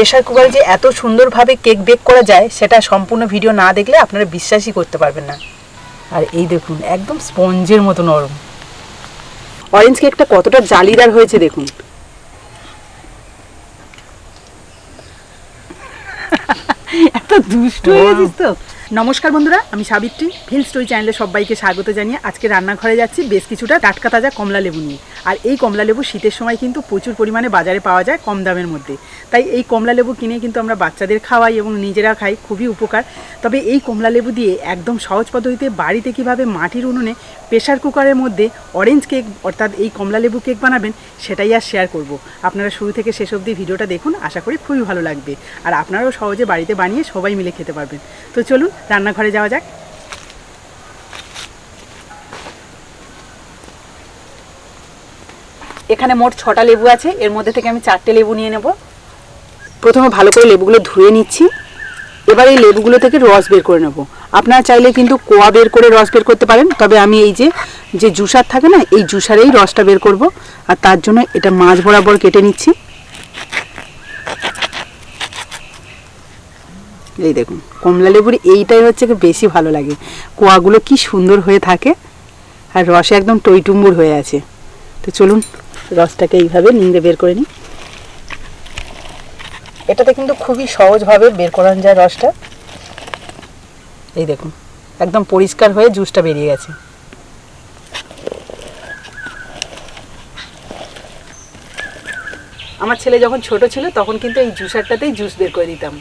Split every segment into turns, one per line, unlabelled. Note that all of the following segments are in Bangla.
প্রেশার কুকারে যে এত সুন্দরভাবে কেক বেক করা যায় সেটা সম্পূর্ণ ভিডিও না দেখলে আপনারা বিশ্বাসই করতে পারবেন না। আর এই দেখুন একদম স্পঞ্জের মতো নরম। অরেঞ্জ কেকটা কতটা জালিদার হয়েছে দেখুন। এত দুষ্ট হয়েছিস তো? নমস্কার বন্ধুরা, আমি সাবিত্রী। ফিল স্টোরি চ্যানেলে সবাইকে স্বাগত জানিয়ে আজকে রান্নাঘরে যাচ্ছি বেশ কিছুটা টাটকা তাজা কমলা লেবু নিয়ে। আর এই কমলা লেবু শীতের সময় কিন্তু প্রচুর পরিমাণে বাজারে পাওয়া যায় কম দামের মধ্যে। তাই এই কমলা লেবু কিনে কিন্তু আমরা বাচ্চাদের খাওয়াই এবং নিজেরা খাই, খুবই উপকার। তবে এই কমলা লেবু দিয়ে একদম সহজ পদ্ধতিতে বাড়িতে কীভাবে মাটির উনুনে প্রেশার কুকারের মধ্যে অরেঞ্জ কেক অর্থাৎ এই কমলা লেবু কেক বানাবেন, সেটাই আর শেয়ার করব। আপনারা শুরু থেকে শেষ অবধি ভিডিওটা দেখুন, আশা করি খুবই ভালো লাগবে। আর আপনারাও সহজে বাড়িতে বানিয়ে সবাই মিলে খেতে পারবেন। তো চলুন, রান্নাঘরে যাওয়া যাক। এখানে মোট ছটা লেবু আছে, এর মধ্যে থেকে আমি চারটে লেবু নিয়ে নেব। প্রথমে ভালো করে লেবুগুলো ধুয়ে নিচ্ছি। এবার এই লেবুগুলো থেকে রস বের করে নেব। আপনারা চাইলে কিন্তু কোয়া বের করে রস বের করতে পারেন, তবে আমি এই যে যে জুসার থাকে না, এই জুসারেই রসটা বের করব। আর তার জন্য এটা মাছ বরাবর কেটে নিচ্ছি। এই দেখুন, কমলা লেবুর এইটাই হচ্ছে বেশি ভালো লাগে। কোয়াগুলো কি সুন্দর হয়ে থাকে, আর রসে একদম টইটুম্বুর হয়ে আছে। তো চলুন, রসটাকে এইভাবে নিংড়ে বের করে নিই। এটাতে কিন্তু খুবই সহজভাবে বের করান যায় রসটা। এই দেখুন, একদম পরিষ্কার হয়ে জুসটা বেরিয়ে গেছে। আমার ছেলে যখন ছোট ছিল, তখন কিন্তু এই জুসারটাতেই জুস বের করে দিতাম।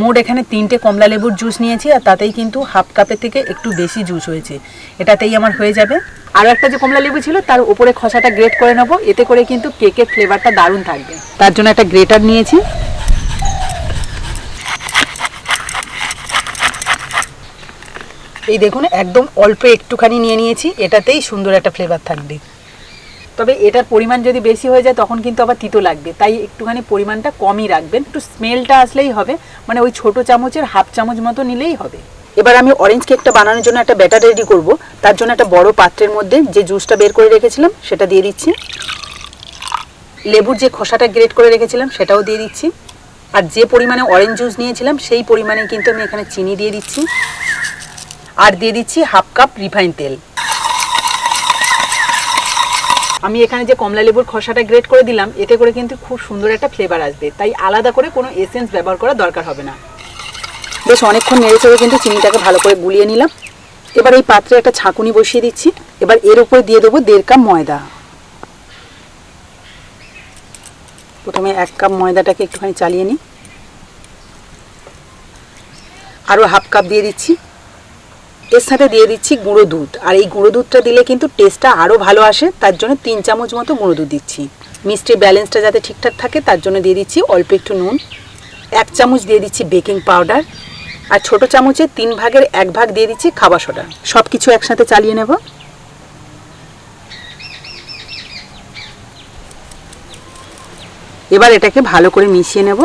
মোট এখানে তিনটে কমলা লেবুর জুস নিয়েছি আর তাতেই কিন্তু হাফ কাপের থেকে একটু বেশি জুস হয়েছে। এটাতেই আমার হয়ে যাবে। আর একটা যে কমলা লেবু ছিল, তার উপরে খসাটা গ্রেট করে নেব। এতে করে কিন্তু কেকের ফ্লেভারটা দারুণ থাকবে। তার জন্য একটা গ্রেটার নিয়েছি। এই দেখুন, একদম অল্প একটুখানি নিয়ে নিয়েছি। এটাতেই সুন্দর একটা ফ্লেভার থাকবে। তবে এটার পরিমাণ যদি বেশি হয়ে যায়, তখন কিন্তু আবার তিতো লাগবে। তাই একটুখানি পরিমাণটা কমই রাখবেন। একটু স্মেলটা আসলেই হবে। মানে ওই ছোট চামচের হাফ চামচ মতো নিলেই হবে। এবার আমি অরেঞ্জ কেকটা বানানোর জন্য একটা ব্যাটার রেডি করব। তার জন্য একটা বড় পাত্রের মধ্যে যে জুসটা বের করে রেখেছিলাম, সেটা দিয়ে দিচ্ছি। লেবুর যে খোসাটা গ্রেট করে রেখেছিলাম, সেটাও দিয়ে দিচ্ছি। আর যে পরিমাণে অরেঞ্জ জুস নিয়েছিলাম, সেই পরিমাণে কিন্তু আমি এখানে চিনি দিয়ে দিচ্ছি। আর দিয়ে দিচ্ছি হাফ কাপ রিফাইন তেল। আমি এখানে যে কমলা লেবুর খসাটা গ্রেট করে দিলাম, এতে করে কিন্তু খুব সুন্দর একটা ফ্লেভার আসবে। তাই আলাদা করে কোনো এসেন্স ব্যবহার করার দরকার হবে না। বেশ অনেকক্ষণ নেড়ে চেড়ে কিন্তু চিনিটাকে ভালো করে গুলিয়ে নিলাম। এবার এই পাত্রে একটা ছাঁকুনি বসিয়ে দিচ্ছি। এবার এর উপরে দিয়ে দেবো দেড় কাপ ময়দা। প্রথমে এক কাপ ময়দাটাকে একটুখানি চালিয়ে নিই। আরও হাফ কাপ দিয়ে দিচ্ছি। এর সাথে দিয়ে দিচ্ছি গুঁড়ো দুধ। আর এই গুঁড়ো দুধটা দিলে কিন্তু টেস্টটা আরও ভালো আসে, তার জন্য তিন চামচ মতো গুঁড়ো দুধ দিচ্ছি। মিষ্টির ব্যালেন্সটা যাতে ঠিকঠাক থাকে, তার জন্য দিয়ে দিচ্ছি অল্প একটু নুন। এক চামচ দিয়ে দিচ্ছি বেকিং পাউডার আর ছোট চামচের তিন ভাগের এক ভাগ দিয়ে দিচ্ছি খাবার সোডা সব কিছু একসাথে চালিয়ে নেব। এবার এটাকে ভালো করে মিশিয়ে নেব।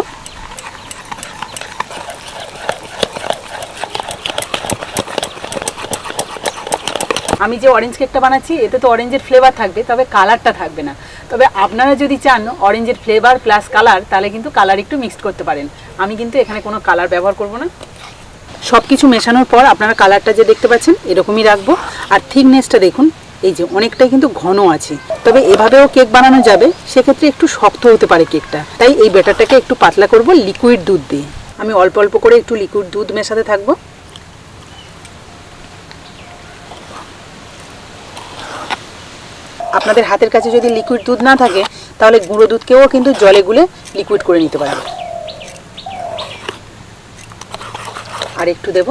আমি যে অরেঞ্জ কেকটা বানাচ্ছি, এতে তো অরেঞ্জের ফ্লেভার থাকবে, তবে কালারটা থাকবে না। তবে আপনারা যদি চান অরেঞ্জের ফ্লেভার প্লাস কালার তাহলে কিন্তু কালার একটু মিক্সড করতে পারেন। আমি কিন্তু এখানে কোনো কালার ব্যবহার করব না। সব কিছু মেশানোর পর আপনারা কালারটা যে দেখতে পাচ্ছেন, এরকমই রাখব। আর থিকনেসটা দেখুন, এই যে অনেকটাই কিন্তু ঘন আছে। তবে এভাবেও কেক বানানো যাবে, সেক্ষেত্রে একটু শক্ত হতে পারে কেকটা তাই এই ব্যাটারটাকে একটু পাতলা করব লিকুইড দুধ দিয়ে। আমি অল্প অল্প করে একটু লিকুইড দুধ মেশাতে থাকব। আপনাদের হাতের কাছে যদি লিকুইড দুধ না থাকে, তাহলে গুঁড়ো দুধকেও কিন্তু জলে গুলে লিকুইড করে নিতে পারেন। আর একটু দেব।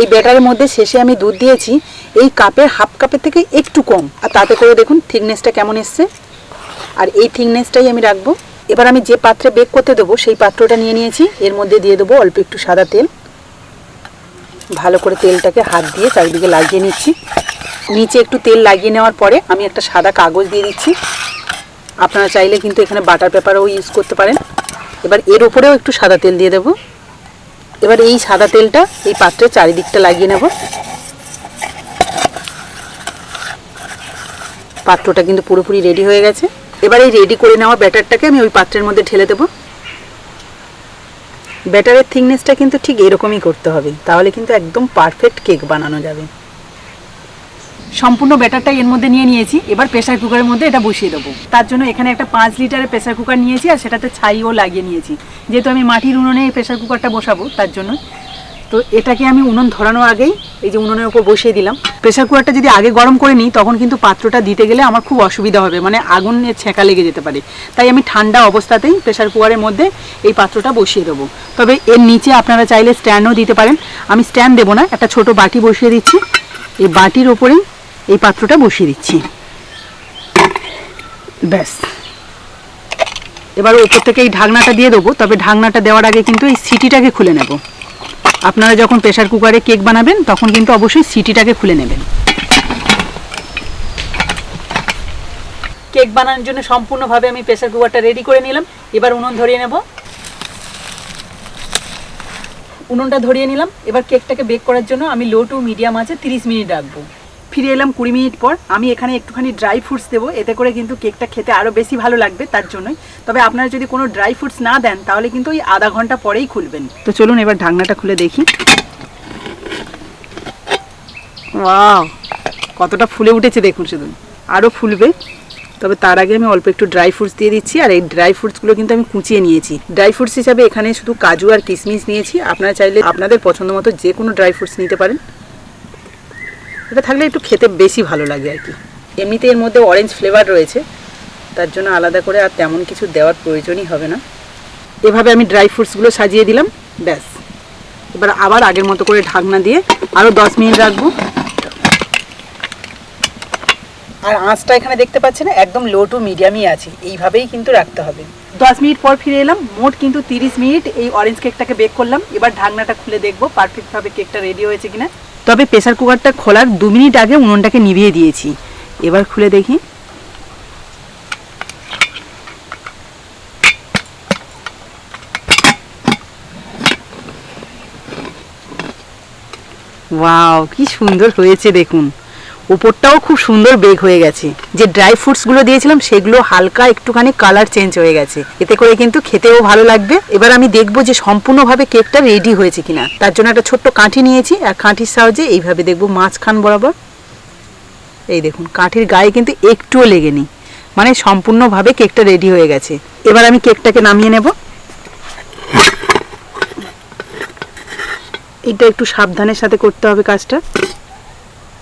এই ব্যাটারের মধ্যে শেষে আমি দুধ দিয়েছি, এই কাপের হাফ কাপের থেকে একটু কম। আর তাতে করে দেখুন থিকনেসটা কেমন এসছে। আর এই থিকনেসটাই আমি রাখব। এবার আমি যে পাত্রে বেক করতে দেবো, সেই পাত্রটা নিয়ে নিয়েছি। এর মধ্যে দিয়ে দেবো অল্প একটু সাদা তেল। ভালো করে তেলটাকে হাত দিয়ে চারিদিকে লাগিয়ে নিচ্ছি। নিচে একটু তেল লাগিয়ে নেওয়ার পরে আমি একটা সাদা কাগজ দিয়ে দিচ্ছি। আপনারা চাইলে কিন্তু এখানে বাটার পেপারও ইউজ করতে পারেন। এবার এর উপরেও একটু সাদা তেল দিয়ে দেবো। এবার এই সাদা তেলটা এই পাত্রের চারিদিকটা লাগিয়ে নেব। পাত্রটা কিন্তু পুরোপুরি রেডি হয়ে গেছে। এবার এই রেডি করে নেওয়া ব্যাটারটাকে আমি ওই পাত্রের মধ্যে ঢেলে দেবো। ব্যাটারের থিকনেসটা কিন্তু ঠিক এরকমই করতে হবে, তাহলে কিন্তু একদম পারফেক্ট কেক বানানো যাবে। সম্পূর্ণ ব্যাটারটা এর মধ্যে নিয়ে নিয়েছি, এবার প্রেসার কুকারের মধ্যে এটা বসিয়ে দেবো। তার জন্য এখানে একটা পাঁচ লিটারের প্রেসার কুকার নিয়েছি আর সেটাতে ছাইও লাগিয়ে নিয়েছি। যেহেতু আমি মাটির উনুনে এই প্রেসার কুকারটা বসাবো, তার জন্য তো এটাকে আমি উনুন ধরানোর আগেই এই যে উনুনের উপর বসিয়ে দিলাম। প্রেসার কুকারটা যদি আগে গরম করে নিই, তখন কিন্তু পাত্রটা দিতে গেলে আমার খুব অসুবিধা হবে মানে আগুনের ছেঁকা লেগে যেতে পারে। তাই আমি ঠান্ডা অবস্থাতেই প্রেসার কুকারের মধ্যে এই পাত্রটা বসিয়ে দেবো। তবে এর নিচে আপনারা চাইলে স্ট্যান্ডও দিতে পারেন। আমি স্ট্যান্ড দেবো না, একটা ছোট বাটি বসিয়ে দিচ্ছি। এই বাটির ওপরেই এই পাত্রটা বসিয়ে দিচ্ছি। ব্যাস। এবার ওপর থেকে এই ঢাকনাটা দিয়ে দেবো, তবে ঢাকনাটা দেওয়ার আগে কিন্তু এই সিটিটাকে খুলে নেব। আপনারা যখন প্রেশার কুকারে কেক বানাবেন, তখন কিন্তু অবশ্যই সিটিটাকে খুলে নেবেন। কেক বানানোর জন্য সম্পূর্ণভাবে আমি প্রেশার কুকারটা রেডি করে নিলাম। এবার উনুন ধরিয়ে নেব। উনুনটা ধরিয়ে নিলাম। এবার কেকটাকে বেক করার জন্য আমি লো টু মিডিয়াম আছে, তিরিশ মিনিট রাখব। ফিরে এলাম কুড়ি মিনিট পর। আমি এখানে একটুখানি ড্রাই ফ্রুটস দেবো, এতে করে কিন্তু কেকটা খেতে আরও বেশি ভালো লাগবে তার জন্যই। তবে আপনারা যদি কোনো ড্রাই ফ্রুটস না দেন, তাহলে কিন্তু ওই আধা ঘণ্টা পরেই খুলবেন। তো চলুন এবার ঢাকনাটা খুলে দেখি। ওয়াও, কতটা ফুলে উঠেছে দেখুন শুধু। আরও ফুলবে, তবে তার আগে আমি অল্প একটু ড্রাই ফ্রুটস দিয়ে দিচ্ছি, আর এই ড্রাই ফ্রুটসগুলো কিন্তু আমি কুচিয়ে নিয়েছি। ড্রাই ফ্রুটস হিসাবে এখানে শুধু কাজু আর কিশমিশ নিয়েছি। আপনারা চাইলে আপনাদের পছন্দ মতো যে কোনো ড্রাই ফ্রুটস নিতে পারেন। এটা থাকলে একটু খেতে বেশি ভালো লাগে আর কি। এমনিতে এর মধ্যে অরেঞ্জ ফ্লেভার রয়েছে, তার জন্য আলাদা করে আর তেমন কিছু দেওয়ার প্রয়োজনই হবে না। এভাবে আমি ড্রাই ফ্রুটসগুলো সাজিয়ে দিলাম, ব্যাস। এবার আবার আগের মতো করে ঢাকনা দিয়ে আরও দশ মিনিট রাখব। আর আঁচটা এখানে দেখতে পাচ্ছেন, একদম লো টু মিডিয়ামই আছে, এইভাবেই কিন্তু রাখতে হবে। দশ মিনিট পর ফিরে এলাম, মোট কিন্তু তিরিশ মিনিট এই অরেঞ্জ কেকটাকে বেক করলাম। এবার ঢাকনাটা খুলে দেখব পারফেক্টভাবে কেকটা রেডি হয়েছে কিনা। তবে প্রেসার কুকারটা খোলার দু মিনিট আগে উনুনটাকে নিভিয়ে দিয়েছি। এবার খুলে দেখি। ওয়াও, কি সুন্দর হয়েছে দেখুন। উপরটাও খুব সুন্দর বেক হয়ে গেছে। যে ড্রাই ফ্রুটসগুলো দিয়েছিলাম, সেগুলো হালকা একটুখানি কালার চেঞ্জ হয়ে গেছে। এতে করে কিন্তু খেতেও ভালো লাগবে। এবার আমি দেখব যে সম্পূর্ণভাবে কেকটা রেডি হয়েছে কিনা। তার জন্য একটা ছোট্ট কাঠি নিয়েছি, আর কাঠির সাহায্যে এইভাবে দেখব মাঝখান বরাবর। এই দেখুন, কাঠির গায়ে কিন্তু একটুও লেগেনি। মানে সম্পূর্ণভাবে কেকটা রেডি হয়ে গেছে। এবার আমি কেকটাকে নামিয়ে নেব। এটা একটু সাবধানের সাথে করতে হবে কাজটা।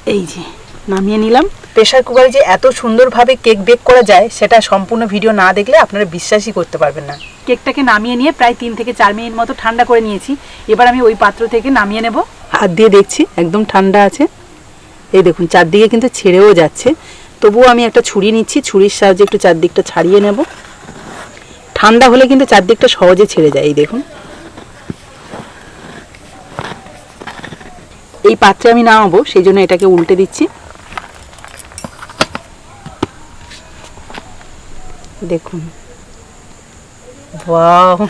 এই যে। নামিয়ে নিলাম। প্রেশার কুকারে যে এত সুন্দরভাবে কেক বেক করা যায় সেটা সম্পূর্ণ ভিডিও না দেখলে আপনারা বিশ্বাসই করতে পারবেন না। কেকটাকে নামিয়ে নিয়ে প্রায় তিন থেকে চার মিনিট মতো ঠান্ডা করে নিয়েছি। এবার আমি ওই পাত্র থেকে নামিয়ে নেব। হাত দিয়ে দেখছি একদম ঠান্ডা আছে। এই দেখুন চারদিকে কিন্তু ছেড়েও যাচ্ছে। তবুও আমি একটা ছুরি নিচ্ছি ছুরির সাহায্যে একটু চারদিকটা ছাড়িয়ে নেব। ঠান্ডা হলে কিন্তু চারদিকটা সহজে ছেড়ে যায় এই দেখুন। এই পাত্রে আমি নামাবো সেই জন্য এটাকে উল্টে দিচ্ছি। দেখুন। ওয়াও,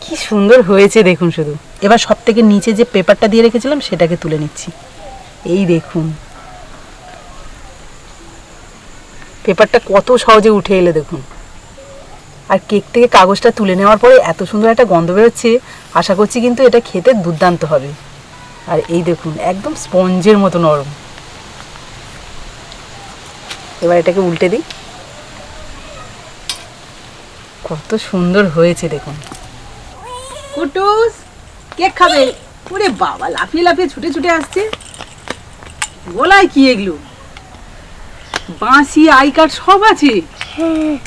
কি সুন্দর হয়েছে দেখুন শুধু। এবার সব থেকে নিচে যে পেপারটা দিয়ে রেখেছিলাম, সেটাকে তুলে নিচ্ছি। এই দেখুন। পেপারটা কত সহজে উঠে এলে দেখুন। আর কেক থেকে কাগজটা তুলে নেওয়ার পরে এত সুন্দর একটা গন্ধ বেরোচ্ছে, আশা করছি কিন্তু এটা খেতে দুর্দান্ত হবে। আর এই দেখুন, একদম স্পঞ্জের মতো নরম। এবার এটাকে উল্টে দিই। কত সুন্দর হয়েছে দেখুন। কুটুস কেক খাবে? ওরে বাবা লাফিয়ে লাফিয়ে ছুটে ছুটে আসছে। গোলায় কি এগুলো? বাঁশি আই কার্ড সব আছে।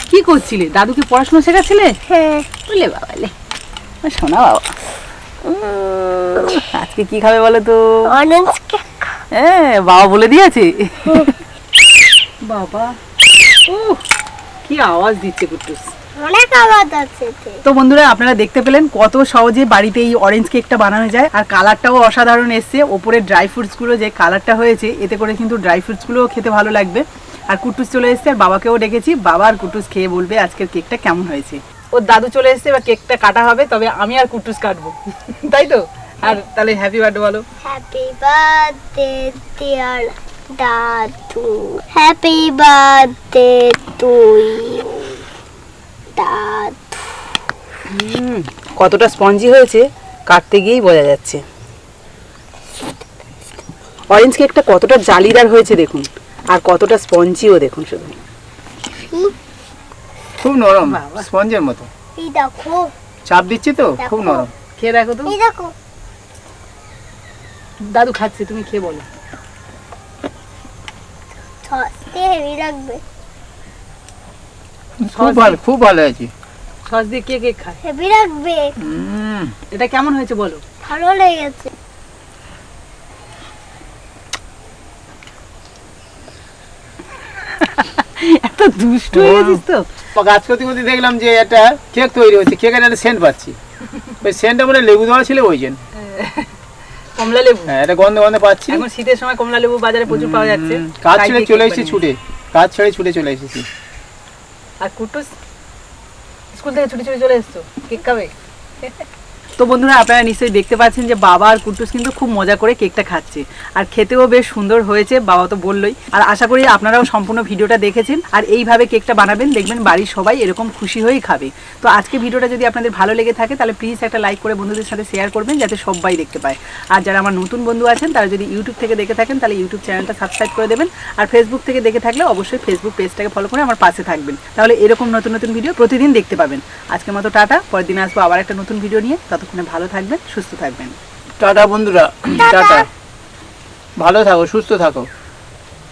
কি করছিলে? দাদুকে পড়াশোনা শেখাচ্ছিলে?
হ্যাঁ।
বলে বাবা লে শোনা বাবা। আজকে কি খাবে বলো তো?
Orange cake.
হ্যাঁ বাবা বলে দিয়েছে। বাবা। ও কি আওয়াজ দিচ্ছে কুট্টুস
অনেক আওয়াজ আছে
তো বন্ধুরা আপনারা দেখতে পেলেন কত সহজে বাড়িতে এই অরেঞ্জ কেকটা বানানো যায় আর কালারটাও অসাধারণ এসছে। ওপরে ড্রাই ফ্রুটসগুলো যে কালারটা হয়েছে এতে করে কিন্তু ড্রাই ফ্রুটসগুলোও খেতে ভালো লাগবে। আর কুটুস চলে এসছে আর বাবাকেও ডেকেছি। বাবা আর কুটুস খেয়ে বলবে আজকের কেকটা কেমন হয়েছে। ওর দাদু চলে এসেছে এবার কেকটা কাটা হবে তবে আমি আর কুটুস কাটবো। তাই তো? আর তাহলে হ্যাপি বার্থডে বলো।
হ্যাপি বার্থডে ডিয়ার দাদু। হ্যাপি বার্থডে টু
কতটা স্পঞ্জি হয়েছে কাটতে গিয়েই বোঝা যাচ্ছে। অরেঞ্জ কেকটা কতটা জালিদার হয়েছে দেখুন আর কতটা স্পঞ্জিও দেখুন শুধু।
খুব নরম। স্পঞ্জের মতো।
এই দেখো।
চাপ দিচ্ছি তো? খুব নরম।
খেয়ে দেখো তো
এই দেখো।
দাদু খাচ্ছে তুমি খেয়ে বলো।
সস্তে হেভি লাগবে।
খুব ভালো খুব ভালো আছে
সস দিয়ে কে কেক খায়?
হেভি লাগবে
এটা কেমন হয়েছে বলো?
ভালো লেগেছে।
এত দুষ্ট হয়ে গেছিস তো।
গাছ করতে করতে দেখলাম যে একটা কেক তৈরি হচ্ছে। কেকের একটা সেন্ট পাচ্ছি। ওই সেন্টটা মানে লেবু দেওয়া ছিল ওই জন্য।
কমলা লেবু।
হ্যাঁ একটা গন্ধ গন্ধ পাচ্ছি।
এখন শীতের সময় কমলা লেবু বাজারে প্রচুর পাওয়া যাচ্ছে।
কাজ ছেড়ে চলে এসেছি ছুটে। কাজ ছেড়ে ছুটে চলে এসেছি।
আর কুটুস? স্কুল থেকে ছুটি ছুটি চলে এসছো। কেক খাবে? তো বন্ধুরা, আপনারা নিশ্চয়ই দেখতে পাচ্ছেন যে বাবা আর কুটুস কিন্তু খুব মজা করে কেকটা খাচ্ছে। আর খেতেও বেশ সুন্দর হয়েছে, বাবা তো বললোই। আর আশা করি আপনারাও সম্পূর্ণ ভিডিওটা দেখেছেন, আর এইভাবে কেকটা বানাবেন, দেখবেন বাড়ির সবাই এরকম খুশি হয়েই খাবে। তো আজকে ভিডিওটা যদি আপনাদের ভালো লেগে থাকে, তাহলে প্লিজ একটা লাইক করে বন্ধুদের সাথে শেয়ার করবেন, যাতে সবাই দেখতে পায়। আর যারা আমার নতুন বন্ধু আছেন, তারা যদি ইউটিউব থেকে দেখে থাকেন, তাহলে ইউটিউব চ্যানেলটা সাবস্ক্রাইব করে দেবেন। আর ফেসবুক থেকে দেখে থাকলে অবশ্যই ফেসবুক পেজটাকে ফলো করে আমার পাশে থাকবেন। তাহলে এরকম নতুন নতুন ভিডিও প্রতিদিন দেখতে পাবেন। আজকের মতো টাটা, পরের দিন আসব আবার একটা নতুন ভিডিও নিয়ে। ততক্ষণে ভালো থাকবেন সুস্থ থাকবেন।
টাটা বন্ধুরা। টাটা। ভালো থাকো সুস্থ থাকো।